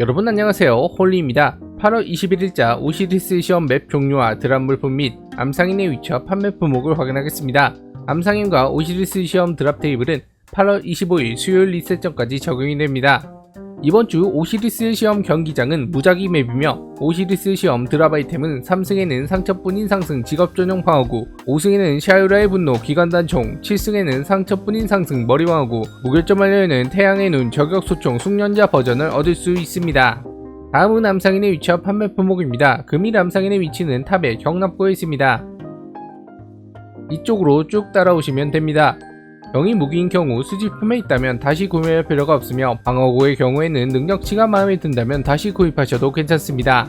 여러분 안녕하세요. 홀리입니다. 8월 21일자 오시리스 시험 맵 종류와 드랍 물품 및 암상인의 위치와 판매 품목을 확인하겠습니다. 암상인과 오시리스 시험 드랍 테이블은 8월 25일 수요일 리셋 전까지 적용이 됩니다 이번 주 오시리스 시험 경기장은 무작위 맵이며 오시리스 시험 드랍 아이템은 3승에는 상처뿐인 상승 직업 전용 방어구 5승에는 샤유라의 분노 기관단 총 7승에는 상처뿐인 상승 머리 방어구 무결점 완료에는 태양의 눈 저격 소총 숙련자 버전을 얻을 수 있습니다. 다음은 암상인의 위치와 판매 품목입니다. 금일 암상인의 위치는 탑의 경납고에 있습니다. 이쪽으로 쭉 따라오시면 됩니다 병이 무기인 경우 수집 품에 있다면 다시 구매할 필요가 없으며 방어구의 경우에는 능력치가 마음에 든다면 다시 구입하셔도 괜찮습니다.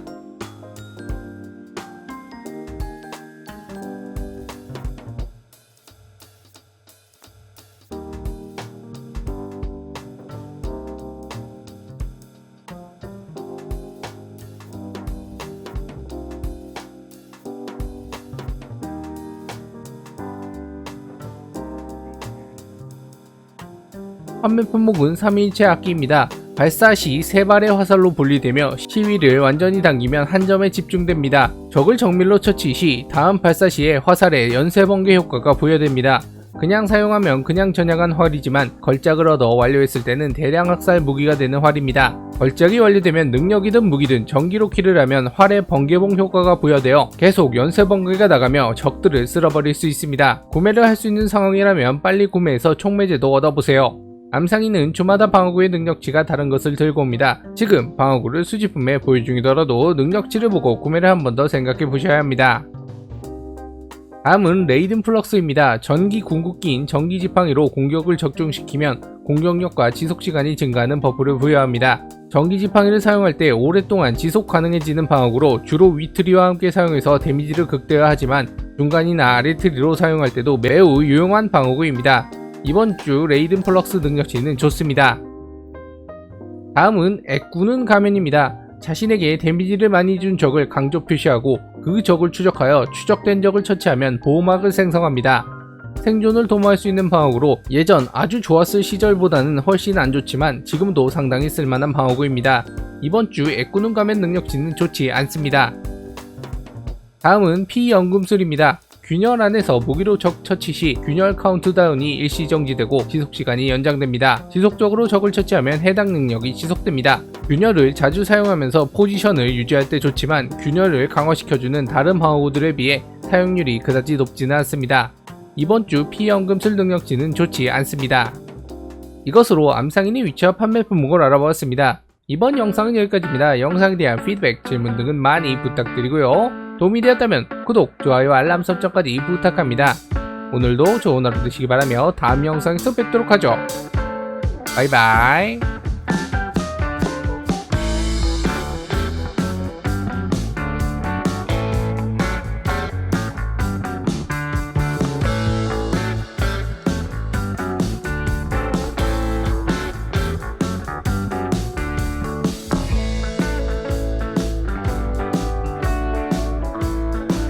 판매 품목은 3일체 악기입니다. 발사 시 3발의 화살로 분리되며 시위를 완전히 당기면 한 점에 집중됩니다. 적을 정밀로 처치 시 다음 발사 시에 화살의 연쇄 번개 효과가 부여됩니다. 그냥 사용하면 그냥 전향한 활이지만 걸작을 얻어 완료했을 때는 대량 학살 무기가 되는 활입니다. 걸작이 완료되면 능력이든 무기든 전기로 킬을 하면 활의 번개봉 효과가 부여되어 계속 연쇄 번개가 나가며 적들을 쓸어버릴 수 있습니다. 구매를 할 수 있는 상황이라면 빨리 구매해서 총매제도 얻어보세요. 암상이는 주마다 방어구의 능력치가 다른 것을 들고 옵니다. 지금 방어구를 수집품에 보유 중이더라도 능력치를 보고 구매를 한 번 더 생각해 보셔야 합니다. 다음은 레이든 플럭스입니다. 전기 궁극기인 전기 지팡이로 공격을 적중시키면 공격력과 지속시간이 증가하는 버프를 부여합니다. 전기 지팡이를 사용할 때 오랫동안 지속 가능해지는 방어구로 주로 위트리와 함께 사용해서 데미지를 극대화하지만 중간이나 아래 트리로 사용할 때도 매우 유용한 방어구입니다. 이번 주 레이든 플럭스 능력치는 좋습니다. 다음은 애꾸는 가면입니다. 자신에게 데미지를 많이 준 적을 강조 표시하고 그 적을 추적하여 추적된 적을 처치하면 보호막을 생성합니다. 생존을 도모할 수 있는 방어구로 예전 아주 좋았을 시절보다는 훨씬 안 좋지만 지금도 상당히 쓸만한 방어구입니다. 이번 주 애꾸는 가면 능력치는 좋지 않습니다. 다음은 피연금술입니다. 균열 안에서 무기로 적 처치 시 균열 카운트다운이 일시 정지되고 지속 시간이 연장됩니다. 지속적으로 적을 처치하면 해당 능력이 지속됩니다. 균열을 자주 사용하면서 포지션을 유지할 때 좋지만 균열을 강화시켜주는 다른 방어구들에 비해 사용률이 그다지 높지는 않습니다. 이번 주 피연금술 능력치는 좋지 않습니다. 이것으로 암상인의 위치와 판매 품목을 알아보았습니다. 이번 영상은 여기까지입니다. 영상에 대한 피드백, 질문 등은 많이 부탁드리고요. 도움이 되었다면 구독, 좋아요, 알람 설정까지 부탁합니다. 오늘도 좋은 하루 되시기 바라며 다음 영상에서 뵙도록 하죠. 바이바이.